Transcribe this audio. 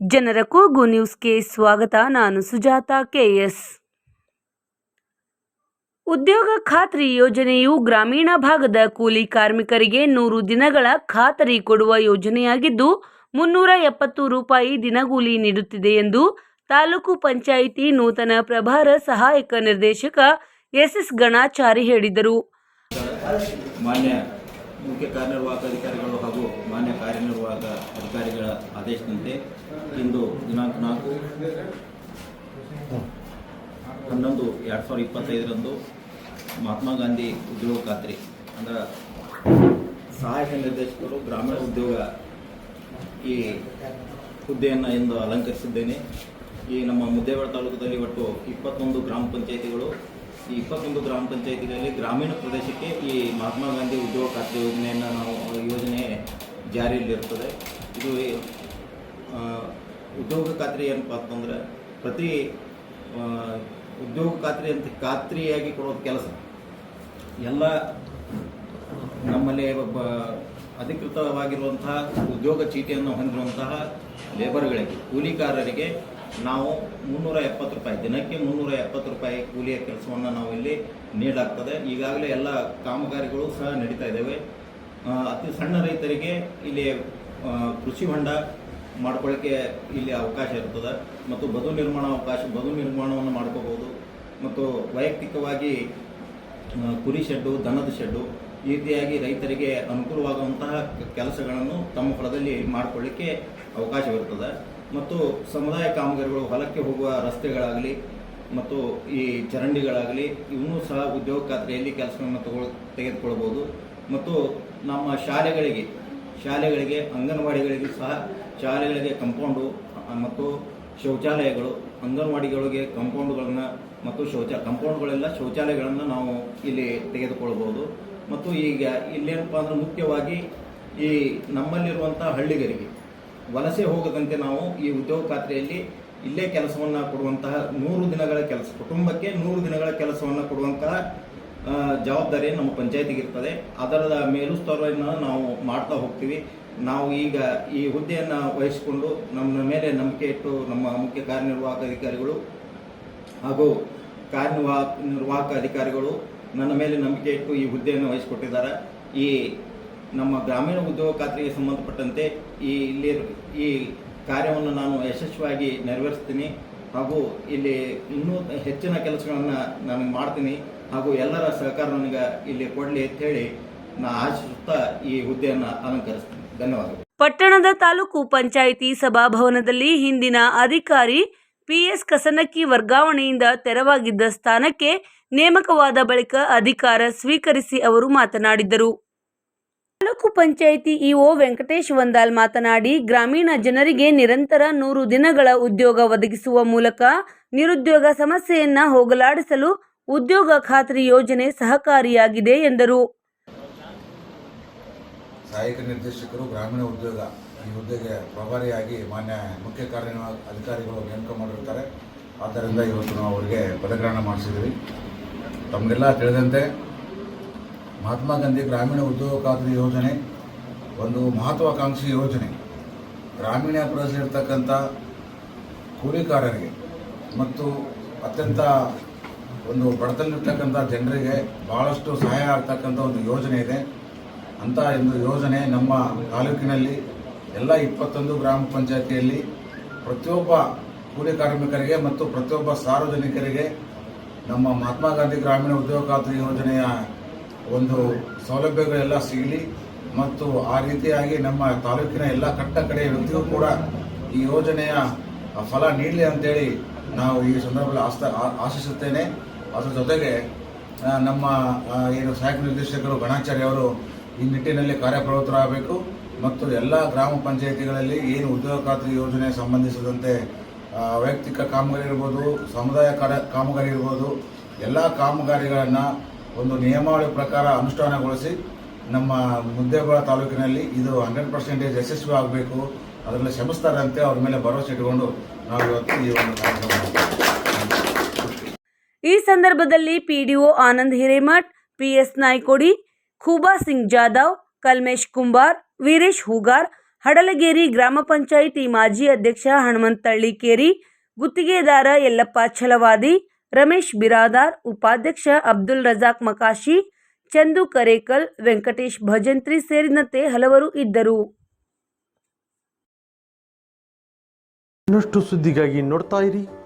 ಜನರ ಕೂಗು ನ್ಯೂಸ್ಗೆ ಸ್ವಾಗತ. ನಾನು ಸುಜಾತ ಕೆಎಸ್ ಉದ್ಯೋಗ ಖಾತ್ರಿ ಯೋಜನೆಯು ಗ್ರಾಮೀಣ ಭಾಗದ ಕೂಲಿ ಕಾರ್ಮಿಕರಿಗೆ ನೂರು ದಿನಗಳ ಖಾತರಿ ಕೊಡುವ ಯೋಜನೆಯಾಗಿದ್ದು, ಮುನ್ನೂರ ಎಪ್ಪತ್ತು ರೂಪಾಯಿ ದಿನಗೂಲಿ ನೀಡುತ್ತಿದೆ ಎಂದು ತಾಲೂಕು ಪಂಚಾಯಿತಿ ನೂತನ ಪ್ರಭಾರ ಸಹಾಯಕ ನಿರ್ದೇಶಕ ಎಸ್ಎಸ್ ಗಣಾಚಾರಿ ಹೇಳಿದರು. ಮಾನ್ಯ ಮುಖ್ಯ ಕಾರ್ಯನಿರ್ವಾಹಕ ಅಧಿಕಾರಿಗಳು ಹಾಗೂ ಮಾನ್ಯ ಕಾರ್ಯನಿರ್ವಾಹಕ ಅಧಿಕಾರಿಗಳ ಆದೇಶದಂತೆ ಇಂದು ದಿನಾಂಕ ನಾಲ್ಕು. ಹನ್ನೊಂದು ಎರಡು ಸಾವಿರದ ಇಪ್ಪತ್ತೈದರಂದು ಮಹಾತ್ಮ ಗಾಂಧಿ ಉದ್ಯೋಗ ಖಾತ್ರಿ. ಅಂದ್ರೆ ಸಹಾಯಕ ನಿರ್ದೇಶಕರು, ಗ್ರಾಮೀಣ ಉದ್ಯೋಗ ಈ ಹುದ್ದೆಯನ್ನು ಇಂದು ಅಲಂಕರಿಸಿದ್ದೇನೆ. ಈ ನಮ್ಮ ಮುದ್ದೇವಾಡ ತಾಲೂಕದಲ್ಲಿ ಒಟ್ಟು ಇಪ್ಪತ್ತೊಂದು ಗ್ರಾಮ ಪಂಚಾಯಿತಿಗಳು. ಈ ಇಪ್ಪತ್ತೊಂದು ಗ್ರಾಮ ಪಂಚಾಯಿತಿಗಳಲ್ಲಿ ಗ್ರಾಮೀಣ ಪ್ರದೇಶಕ್ಕೆ ಈ ಮಹಾತ್ಮ ಗಾಂಧಿ ಉದ್ಯೋಗ ಖಾತ್ರಿ ಯೋಜನೆಯನ್ನು ನಾವು, ಯೋಜನೆ ಜಾರಿಯಲ್ಲಿರುತ್ತದೆ ಇದು ಉದ್ಯೋಗ ಖಾತ್ರಿ ಏನಪ್ಪ ಅಂತಂದ್ರೆ ಪ್ರತಿ ಉದ್ಯೋಗ ಖಾತ್ರಿ ಅಂತ ಖಾತ್ರಿಯಾಗಿ ಕೊಡೋದು ಕೆಲಸ. ಎಲ್ಲ ನಮ್ಮಲ್ಲಿ ಒಬ್ಬ ಅಧಿಕೃತವಾಗಿರುವಂತಹ ಉದ್ಯೋಗ ಚೀಟಿಯನ್ನು ಹೊಂದಿರುವಂತಹ ಲೇಬರ್ಗಳಿಗೆ, ಕೂಲಿಕಾರರಿಗೆ ನಾವು ಮುನ್ನೂರ ಎಪ್ಪತ್ತು ರೂಪಾಯಿ, ದಿನಕ್ಕೆ ಮುನ್ನೂರ ಎಪ್ಪತ್ತು ರೂಪಾಯಿ ಕೂಲಿಯ ಕೆಲಸವನ್ನು ನಾವು ಇಲ್ಲಿ ನೀಡಲಾಗ್ತದೆ ಈಗಾಗಲೇ ಎಲ್ಲ ಕಾಮಗಾರಿಗಳು ಸಹ ನಡೀತಾ ಇದ್ದಾವೆ ಅತಿ ಸಣ್ಣ ರೈತರಿಗೆ ಇಲ್ಲಿ ಕೃಷಿ ಹೊಂಡ ಮಾಡ್ಕೊಳ್ಳಿಕ್ಕೆ ಇಲ್ಲಿ ಅವಕಾಶ ಇರ್ತದೆ. ಮತ್ತು ಬದು ನಿರ್ಮಾಣ ಅವಕಾಶ, ಬದು ನಿರ್ಮಾಣವನ್ನು ಮಾಡ್ಕೋಬಹುದು. ಮತ್ತು ವೈಯಕ್ತಿಕವಾಗಿ ಕುರಿ ಶೆಡ್ಡು, ದನದ ಶೆಡ್ಡು ಈ ರೀತಿಯಾಗಿ ರೈತರಿಗೆ ಅನುಕೂಲವಾಗುವಂತಹ ಕೆಲಸಗಳನ್ನು ತಮ್ಮ ಹೊಲದಲ್ಲಿ ಮಾಡಿಕೊಳ್ಳಿಕ್ಕೆ ಅವಕಾಶವಿರ್ತದೆ. ಮತ್ತು ಸಮುದಾಯ ಕಾಮಗಾರಿಗಳು ಹೊಲಕ್ಕೆ ಹೋಗುವ ರಸ್ತೆಗಳಾಗಲಿ ಮತ್ತು ಈ ಚರಂಡಿಗಳಾಗಲಿ ಇವನ್ನೂ ಸಹ ಉದ್ಯೋಗ ಖಾತ್ರಿಯಲ್ಲಿ ಕೆಲಸವನ್ನು ತಗೊಳ್ ತೆಗೆದುಕೊಳ್ಬೋದು ಮತ್ತು ನಮ್ಮ ಶಾಲೆಗಳಿಗೆ ಶಾಲೆಗಳಿಗೆ, ಅಂಗನವಾಡಿಗಳಿಗೆ ಸಹ ಶಾಲೆಗಳಿಗೆ ಕಂಪೌಂಡು ಮತ್ತು ಶೌಚಾಲಯಗಳು, ಅಂಗನವಾಡಿಗಳಿಗೆ ಕಂಪೌಂಡ್ಗಳನ್ನು ಮತ್ತು ಶೌಚ ಕಂಪೌಂಡ್ಗಳೆಲ್ಲ ಶೌಚಾಲಯಗಳನ್ನು ನಾವು ಇಲ್ಲಿ ತೆಗೆದುಕೊಳ್ಬೋದು ಮತ್ತು ಈಗ ಇಲ್ಲೇನಪ್ಪ ಅಂದ್ರೆ ಮುಖ್ಯವಾಗಿ ಈ ನಮ್ಮಲ್ಲಿರುವಂಥ ಹಳ್ಳಿಗರಿಗೆ ವಲಸೆ ಹೋಗದಂತೆ ನಾವು ಈ ಉದ್ಯೋಗ ಖಾತ್ರಿಯಲ್ಲಿ ಇಲ್ಲೇ ಕೆಲಸವನ್ನು ಕೊಡುವಂತಹ ನೂರು ದಿನಗಳ ಕೆಲಸ, ಕುಟುಂಬಕ್ಕೆ ನೂರು ದಿನಗಳ ಕೆಲಸವನ್ನು ಕೊಡುವಂತಹ ಜವಾಬ್ದಾರಿ ನಮ್ಮ ಪಂಚಾಯತಿಗೆ ಇರ್ತದೆ. ಅದರ ಮೇಲುಸ್ತರವನ್ನು ನಾವು ಮಾಡ್ತಾ ಹೋಗ್ತೀವಿ. ನಾವು ಈಗ ಈ ಹುದ್ದೆಯನ್ನು ವಹಿಸಿಕೊಂಡು ನಮ್ಮ ಮೇಲೆ ನಂಬಿಕೆ ಇಟ್ಟು ನಮ್ಮ ಮುಖ್ಯ ಕಾರ್ಯನಿರ್ವಾಹಕ ಅಧಿಕಾರಿಗಳು ಹಾಗೂ ಕಾರ್ಯನಿರ್ವಾಹಕ, ನಿರ್ವಾಹಕ ಅಧಿಕಾರಿಗಳು ನನ್ನ ಮೇಲೆ ನಂಬಿಕೆ ಇಟ್ಟು ಈ ಹುದ್ದೆಯನ್ನು ವಹಿಸಿಕೊಟ್ಟಿದ್ದಾರೆ. ಈ ನಮ್ಮ ಗ್ರಾಮೀಣ ಉದ್ಯೋಗ ಖಾತ್ರಿಗೆ ಸಂಬಂಧಪಟ್ಟಂತೆ ಈ ಇಲ್ಲಿ ಈ ಕಾರ್ಯವನ್ನು ನಾನು ಯಶಸ್ವಿಯಾಗಿ ನೆರವೇರಿಸ್ತೀನಿ. ಹಾಗೂ ಇಲ್ಲಿ ಇನ್ನೂ ಹೆಚ್ಚಿನ ಕೆಲಸಗಳನ್ನು ನಾನು ಮಾಡ್ತೀನಿ. ಹಾಗೂ ಎಲ್ಲರ ಸಹಕಾರ ನನಗೆ ಇಲ್ಲಿ ಕೊಡಲಿ ಅಂತ ಹೇಳಿ ನಾ ಆಶಿಸುತ್ತಾ ಈ ಹುದ್ದೆಯನ್ನು ಅಲಂಕರಿಸ್ತೇನೆ. ಧನ್ಯವಾದಗಳು. ಪಟ್ಟಣದ ತಾಲೂಕು ಪಂಚಾಯಿತಿ ಸಭಾಭವನದಲ್ಲಿ ಹಿಂದಿನ ಅಧಿಕಾರಿ ಪಿಎಸ್ ಕಸನಕ್ಕಿ ವರ್ಗಾವಣೆಯಿಂದ ತೆರವಾಗಿದ್ದ ಸ್ಥಾನಕ್ಕೆ ನೇಮಕವಾದ ಬಳಿಕ ಅಧಿಕಾರ ಸ್ವೀಕರಿಸಿ ಅವರು ಮಾತನಾಡಿದರು. ತಾಲೂಕು ಪಂಚಾಯಿತಿ ಇಒ ವೆಂಕಟೇಶ್ ವಂದಾಲ್ ಮಾತನಾಡಿ, ಗ್ರಾಮೀಣ ಜನರಿಗೆ ನಿರಂತರ ನೂರು ದಿನಗಳ ಉದ್ಯೋಗ ಒದಗಿಸುವ ಮೂಲಕ ನಿರುದ್ಯೋಗ ಸಮಸ್ಯೆಯನ್ನು ಹೋಗಲಾಡಿಸಲು ಉದ್ಯೋಗ ಖಾತ್ರಿ ಯೋಜನೆ ಸಹಕಾರಿಯಾಗಿದೆ ಎಂದರು. ಸಹಾಯಕ ನಿರ್ದೇಶಕರು ಗ್ರಾಮೀಣ ಉದ್ಯೋಗ, ಈ ಹುದ್ದೆಗೆ ಪ್ರಭಾರಿಯಾಗಿ ಮಾನ್ಯ ಮುಖ್ಯ ಕಾರ್ಯನಿರ್ವಾಹಕ ಅಧಿಕಾರಿಗಳು ನೇಮಕ ಮಾಡಿರ್ತಾರೆ. ಆದ್ದರಿಂದ ಇವತ್ತು ನಾವು ಅವರಿಗೆ ಪದಗ್ರಹಣ ಮಾಡಿಸಿದ್ವಿ ತಮಗೆಲ್ಲ ತಿಳಿದಂತೆ ಮಹಾತ್ಮ ಗಾಂಧಿ ಗ್ರಾಮೀಣ ಉದ್ಯೋಗ ಖಾತ್ರಿ ಯೋಜನೆ ಒಂದು ಮಹತ್ವಾಕಾಂಕ್ಷಿ ಯೋಜನೆ. ಗ್ರಾಮೀಣ ಪ್ರದೇಶದಲ್ಲಿರ್ತಕ್ಕಂಥ ಕೂಲಿಕಾರರಿಗೆ ಮತ್ತು ಅತ್ಯಂತ ಒಂದು ಬಡತನಲ್ಲಿರ್ತಕ್ಕಂಥ ಜನರಿಗೆ ಭಾಳಷ್ಟು ಸಹಾಯ ಆಗ್ತಕ್ಕಂಥ ಒಂದು ಯೋಜನೆ ಇದೆ. ಅಂತ ಒಂದು ಯೋಜನೆ ನಮ್ಮ ತಾಲೂಕಿನಲ್ಲಿ ಎಲ್ಲ ಇಪ್ಪತ್ತೊಂದು ಗ್ರಾಮ ಪಂಚಾಯತಿಯಲ್ಲಿ ಪ್ರತಿಯೊಬ್ಬ ಕೂಲಿ ಕಾರ್ಮಿಕರಿಗೆ ಮತ್ತು ಪ್ರತಿಯೊಬ್ಬ ಸಾರ್ವಜನಿಕರಿಗೆ ನಮ್ಮ ಮಹಾತ್ಮ ಗಾಂಧಿ ಗ್ರಾಮೀಣ ಉದ್ಯೋಗ ಖಾತ್ರಿ ಯೋಜನೆಯ ಒಂದು ಸೌಲಭ್ಯಗಳೆಲ್ಲ ಸಿಗಲಿ ಮತ್ತು ಆ ರೀತಿಯಾಗಿ ನಮ್ಮ ತಾಲೂಕಿನ ಎಲ್ಲ ಕಟ್ಟ ಕಡೆ ವ್ಯಕ್ತಿಗೂ ಕೂಡ ಈ ಯೋಜನೆಯ ಫಲ ನೀಡಲಿ ಅಂತೇಳಿ ನಾವು ಈ ಸಂದರ್ಭದಲ್ಲಿ ಆಸ್ತ ಆಶಿಸುತ್ತೇನೆ. ಅದರ ಜೊತೆಗೆ ನಮ್ಮ ಏನು ಸಹಾಯಕ ನಿರ್ದೇಶಕರು ಗಣಾಚಾರ್ಯ ಅವರು ಈ ನಿಟ್ಟಿನಲ್ಲಿ ಕಾರ್ಯಪ್ರವೃತ್ತರಾಗಬೇಕು ಮತ್ತು ಎಲ್ಲ ಗ್ರಾಮ ಪಂಚಾಯಿತಿಗಳಲ್ಲಿ ಏನು ಉದ್ಯೋಗ ಖಾತ್ರಿ ಯೋಜನೆ ಸಂಬಂಧಿಸಿದಂತೆ ವೈಯಕ್ತಿಕ ಕಾಮಗಾರಿ ಇರ್ಬೋದು ಸಮುದಾಯ ಕಾರ್ಯ ಕಾಮಗಾರಿ ಇರ್ಬೋದು ಎಲ್ಲ ಕಾಮಗಾರಿಗಳನ್ನು ಒಂದು ನಿಯಮಾವಳಿ ಪ್ರಕಾರ ಅನುಷ್ಠಾನಗೊಳಿಸಿ ನಮ್ಮ ಮುದ್ದೇಬಾಳ ತಾಲೂಕಿನಲ್ಲಿ ಇದು ಹಂಡ್ರೆಡ್ ಪರ್ಸೆಂಟೇಜ್ ಯಶಸ್ವಿ ಆಗಬೇಕು, ಅದರಲ್ಲಿ ಶ್ರಮಿಸ್ತಾರಂತೆ, ಅವ್ರ ಮೇಲೆ ಭರವಸೆ ಇಟ್ಟುಕೊಂಡು ನಾವು ಇವತ್ತು ಈ ಒಂದು ಕಾರ್ಯಕ್ರಮ. ಈ ಸಂದರ್ಭದಲ್ಲಿ ಪಿಡಿಒ ಆನಂದ್ ಹಿರೇಮಠ್, ಪಿಎಸ್ ನಾಯ್ಕೋಡಿ, ಖೂಬಾ ಸಿಂಗ್ ಜಾಧವ್, ಕಲ್ಮೇಶ್ ಕುಂಬಾರ್, ವೀರೇಶ್ ಹೂಗಾರ್, ಹಡಲಗೇರಿ ಗ್ರಾಮ ಪಂಚಾಯಿತಿ ಮಾಜಿ ಅಧ್ಯಕ್ಷ ಹನುಮಂತಳ್ಳಿ ಕೇರಿ, ಗುತ್ತಿಗೆದಾರ ಯಲ್ಲಪ್ಪ ಛಲವಾದಿ, ರಮೇಶ್ ಬಿರಾದಾರ್, ಉಪಾಧ್ಯಕ್ಷ ಅಬ್ದುಲ್ ರಜಾಕ್ ಮಕಾಶಿ, ಚಂದು ಕರೇಕಲ್, ವೆಂಕಟೇಶ್ ಭಜಂತ್ರಿ ಸೇರಿದಂತೆ ಹಲವರು ಇದ್ದರು. ಇನ್ನಷ್ಟು ಸುದ್ದಿಗಾಗಿ ನೋಡ್ತಾ ಇರಿ.